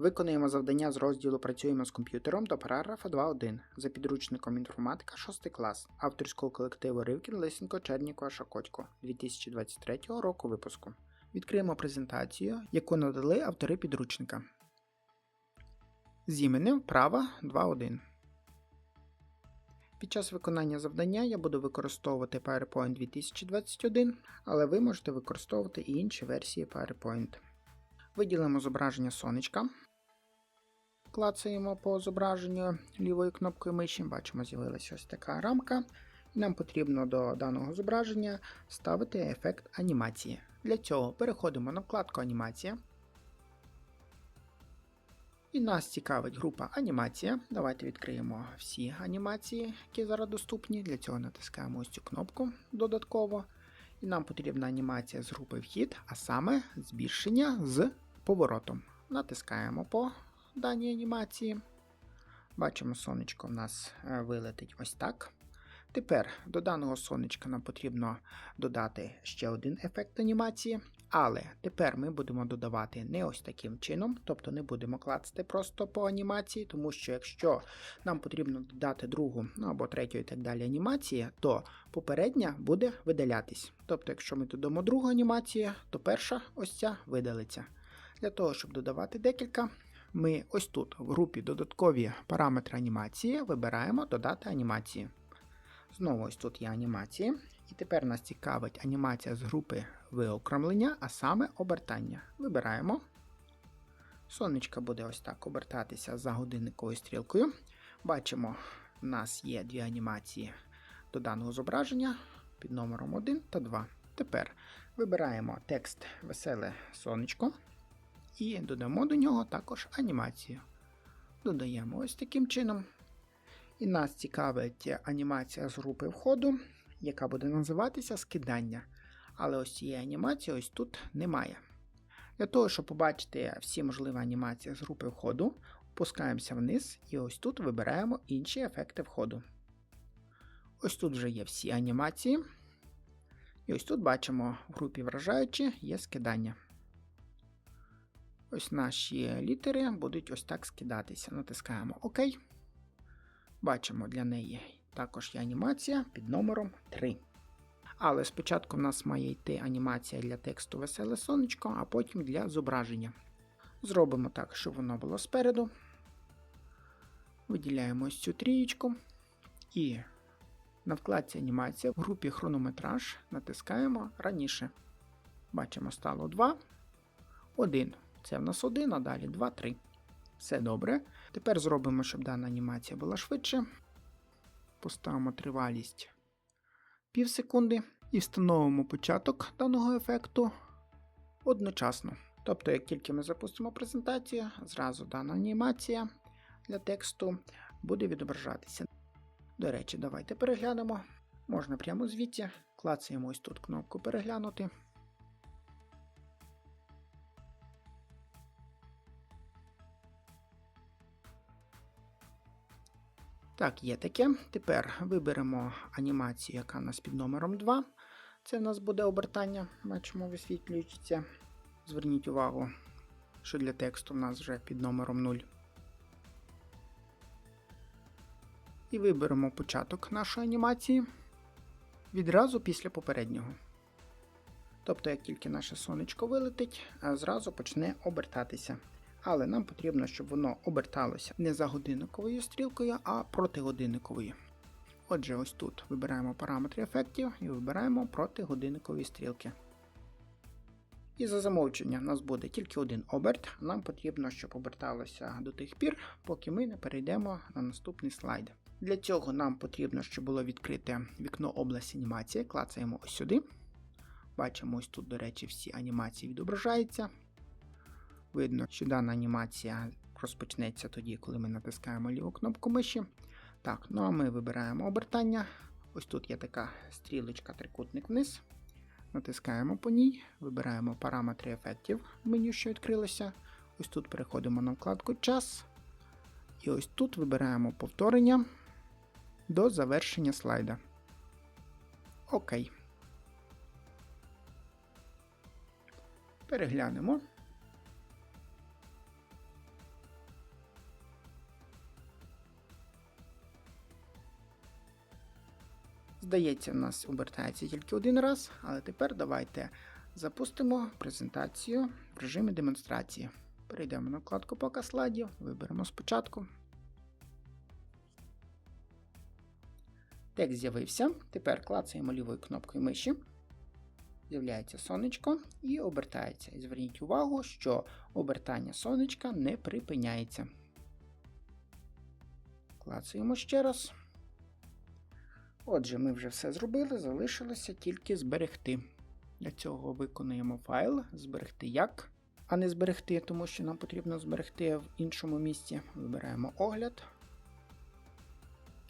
Виконуємо завдання з розділу Працюємо з комп'ютером до параграфа 2.1 за підручником інформатика 6 клас авторського колективу Ривкін Лисенко Чернікова Шакотько 2023 року випуску. Відкриємо презентацію, яку надали автори підручника. З іменем вправа 2.1. Під час виконання завдання я буду використовувати PowerPoint 2021, але ви можете використовувати і інші версії PowerPoint. Виділимо зображення сонечка. Клацаємо по зображенню лівою кнопкою миші. Бачимо, з'явилася ось така рамка. Нам потрібно до даного зображення ставити ефект анімації. Для цього переходимо на вкладку Анімація. І нас цікавить група анімація. Давайте відкриємо всі анімації, які зараз доступні. Для цього натискаємо ось цю кнопку додатково. І нам потрібна анімація з групи вхід, а саме збільшення з поворотом. Натискаємо по даній анімації. Бачимо, сонечко в нас е, вилетить ось так. Тепер до даного сонечка нам потрібно додати ще один ефект анімації, але тепер ми будемо додавати не ось таким чином, тобто не будемо клацати просто по анімації, тому що якщо нам потрібно додати другу ну, або третю і так далі анімації, то попередня буде видалятись. Тобто, якщо ми додамо другу анімацію, то перша ось ця видалиться. Для того, щоб додавати декілька, ми ось тут в групі додаткові параметри анімації вибираємо додати анімації. Знову ось тут є анімації. І тепер нас цікавить анімація з групи виокремлення, а саме обертання. Вибираємо. Сонечко буде ось так обертатися за годинниковою стрілкою. Бачимо, в нас є дві анімації до даного зображення під номером 1 та 2. Тепер вибираємо текст Веселе сонечко і додамо до нього також анімацію. Додаємо ось таким чином. І нас цікавить анімація з групи входу, яка буде називатися скидання. Але ось цієї анімації ось тут немає. Для того, щоб побачити всі можливі анімації з групи входу, опускаємося вниз і ось тут вибираємо інші ефекти входу. Ось тут вже є всі анімації. І ось тут бачимо в групі вражаючі є скидання. Ось наші літери будуть ось так скидатися. Натискаємо ОК. Бачимо для неї також є анімація під номером 3. Але спочатку в нас має йти анімація для тексту Веселе сонечко, а потім для зображення. Зробимо так, щоб воно було спереду. Виділяємо ось цю трієчку. І на вкладці анімація в групі хронометраж натискаємо раніше. Бачимо, стало 2, 1. Це в нас 1, а далі 2, 3. Все добре. Тепер зробимо, щоб дана анімація була швидше. Поставимо тривалість пів секунди і встановимо початок даного ефекту одночасно. Тобто, як тільки ми запустимо презентацію, зразу дана анімація для тексту буде відображатися. До речі, давайте переглянемо. Можна прямо звідси, клацаємо ось тут кнопку переглянути. Так, є таке. Тепер виберемо анімацію, яка у нас під номером 2. Це в нас буде обертання, бачимо, висвітлюється. Зверніть увагу, що для тексту в нас вже під номером 0. І виберемо початок нашої анімації відразу після попереднього. Тобто, як тільки наше сонечко вилетить, зразу почне обертатися. Але нам потрібно, щоб воно оберталося не за годинниковою стрілкою, а протигодинниковою. Отже, ось тут вибираємо параметри ефектів і вибираємо проти годинникової стрілки. І за замовчення у нас буде тільки один оберт. Нам потрібно, щоб оберталося до тих пір, поки ми не перейдемо на наступний слайд. Для цього нам потрібно, щоб було відкрите вікно область анімації. Клацаємо ось сюди. Бачимо, ось тут, до речі, всі анімації відображаються. Видно, що дана анімація розпочнеться тоді, коли ми натискаємо ліву кнопку миші. Так, ну а ми вибираємо обертання. Ось тут є така стрілочка трикутник вниз. Натискаємо по ній, вибираємо параметри ефектів меню, що відкрилося. Ось тут переходимо на вкладку Час. І ось тут вибираємо повторення до завершення слайда. Окей. Переглянемо. Здається, в нас обертається тільки один раз, але тепер давайте запустимо презентацію в режимі демонстрації. Перейдемо на вкладку Показ слайдів, виберемо спочатку. Текст з'явився. Тепер клацаємо лівою кнопкою миші. З'являється сонечко і обертається. І зверніть увагу, що обертання сонечка не припиняється. Клацаємо ще раз. Отже, ми вже все зробили, залишилося тільки зберегти. Для цього виконуємо файл, зберегти як, а не зберегти, тому що нам потрібно зберегти в іншому місці. Вибираємо огляд.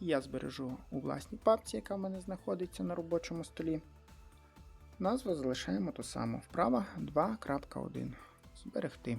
Я збережу у власній папці, яка в мене знаходиться на робочому столі. Назву залишаємо ту саму вправа 2.1. Зберегти.